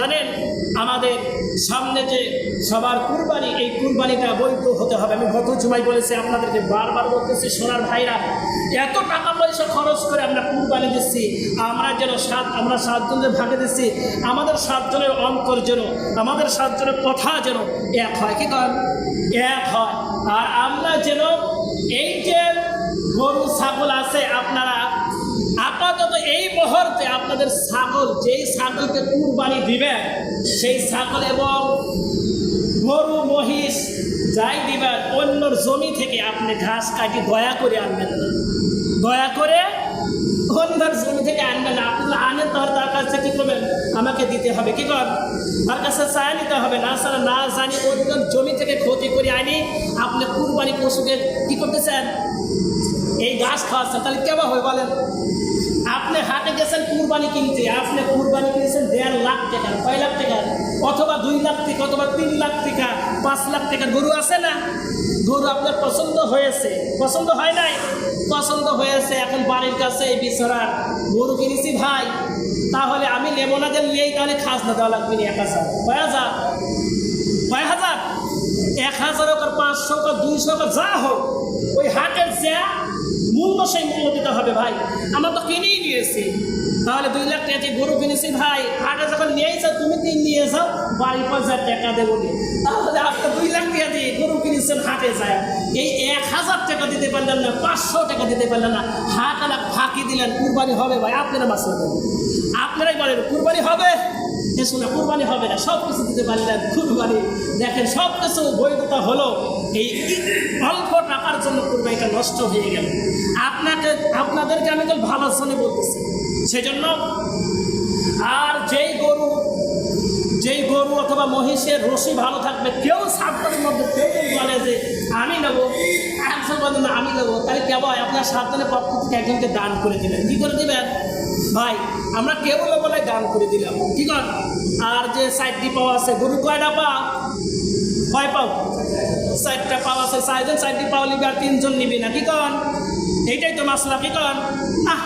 জানেন, আমাদের সামনে যে সবার কুরবানি, এই কুরবানিটা বৈধ হতে হবে। আমি গত জুমাই বলেছি, আপনাদেরকে বারবার বলতেছি, সোনার ভাইরা, এত টাকা পয়সা খরচ করে আমরা কুরবানি দিচ্ছি, আমরা যেন সাত, আমরা সাতজনের ভাগে দিচ্ছি, আমাদের সাতজনের অন্তর যেন, আমাদের সাতজনের কথা যেন এক হয়। কি করেন এক হয়। আর আমরা যেন এই যে গরু, ছাগল আছে, আপনারা মুহূর্তে আপনাদের ছাগল, যেই ছাগলকে কুরবানি দিবেন, সেই ছাগল এবং গরু, মহিষ যাই দিবেন, অন্যর জমি থেকে আপনি ঘাস কাটি দয়া করে আনবেন না। দয়া করে অন্যর জমি থেকে আনবেন না। আপনি আনেন তার তার কাছে কি করবেন? আমাকে দিতে হবে। কি কর তার কাছে চায় নিতে হবে। না ছাড়া না জানি অন্যর জমি থেকে ক্ষতি করে আনি। আপনি কুরবানি পশুকে কি করতেছেন? এই ঘাস খাওয়াচ্ছেন। তাহলে কেমন হবে বলেন? আপনি হাটে গেছেন, কুরবানি কিনতে, আপনি কুরবানি কিনেছেন দেড় লাখ টাকা, কয় লাখ টাকা? অথবা দুই লাখ টাকা, অথবা তিন লাখ টাকা, পাঁচ লাখ টাকা গরু আছে না? গরু আপনার পছন্দ হয়েছে। পছন্দ হয় নাই? পছন্দ হয়েছে, এখন বাড়ির কাছে এই বিছানার গরু কিনেছি ভাই। তাহলে আমি নেব না যে নিয়েই তাহলে খাস না দেওয়া লাগবে এক হাজার। কয় হাজার? কয় হাজার? এক হাজার হোক আর পাঁচশো হোক আর দুইশো হোক যা হোক, ওই হাটের যা মূল্য সেই মূল্য দিতে হবে ভাই। আমরা তো কিনেই নিয়েছি। তাহলে দুই লাখ টাকা গরু কিনেছি ভাই হাটে যখন নিয়েই যাও, তুমি তিন নিয়ে যাও, বাড়ির পর টাকা দেবো তাহলে আপনি দুই লাখ টাকা দিয়ে গরু কিনেছেন, হাটে যায়। এই এক হাজার টাকা দিতে পারলেন না, পাঁচশো টাকা দিতে পারলেন না। হাট আলাপ ফাঁকি দিলেন, কুরবানি হবে ভাই, আপনারা বাসা মাসলে আপনারাই বলেন, কুরবানি হবে? শোনা, কুরবানি হবে না সব কিছু দিতে পারলেন, কুরবানি। দেখেন সব কিছু বৈধতা হলো। এই অল্প টাকার জন্য কুরবানিটা নষ্ট হয়ে গেল। আপনাকে আপনাদেরকে আমি তো ভালো শোনে বলতেছি, সেজন্য আর যেই গরু যেই গরু অথবা মহিষের রশি ভালো থাকবে, কেউ সাবধানের মধ্যে, কেউ বলে যে আমি নেব একজন বলে না আমি নেব, তাহলে কেবল আপনার সাতজনের পক্ষ থেকে একজনকে দান করে দিবেন। কী করে দিবেন? ভাই, আমরা কেউ বলে দান করে দিলাম। কি কর? আর যে সাইডটি পাওয়া আছে, গরু কয়টা পা কয় পাও। চারটা পাওয়া আছে, চারজন, চারটি পাওয়া নিবি আর তিনজন নিবি না, কি কন? এইটাই তো মাসলা, কি কন? না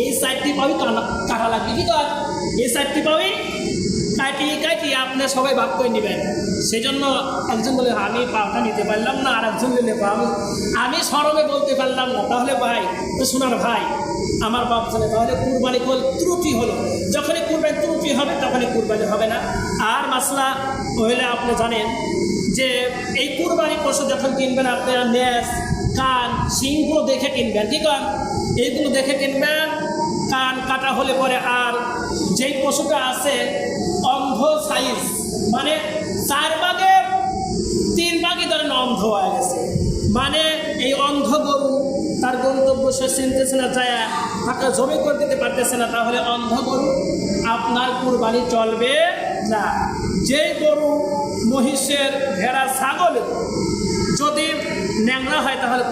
এই সাইডটি পাবি কাটা লাগবে, কি কর এই সাইডটি পাবি কাটি কাটি আপনি সবাই ভাগ করে নেবেন? সেই জন্য একজন বলে, আমি পাওটা নিতে পারলাম না আর একজন নিলে পাবো আমি সরবে বলতে পারলাম না। তাহলে ভাই তো শোনার ভাই, আমার বাপ জানে তাহলে কুরবানি কল ত্রুটি হলো। যখনই কুরবানি ত্রুটি হবে, তখনই কুরবানি হবে না। আর মাসলা হইলে আপনি জানেন যে, এই কুরবানি পশু যখন কিনবেন আপনারা নেস কান, সিংহ দেখে কিনবেন ঠিক আছে এইগুলো দেখে কিনবেন কান কাটা হলে পরে আর যেই পশুটা আছে, অন্ধ সাইজ মানে চার ভাগের তিন ভাগই ধরেন অন্ধ হয়ে গেছে। মানে এই অন্ধ গরু তার গন্তব্য সে চিনতেছে না, যায় তাকে জমি করে দিতে পারতেছে না, তাহলে অন্ধ গরু আপনার কুরবানি চলবে না। যেই গরু মহিষের ভেড়া, ছাগল যদি ন্যাংরা হয় তাহলে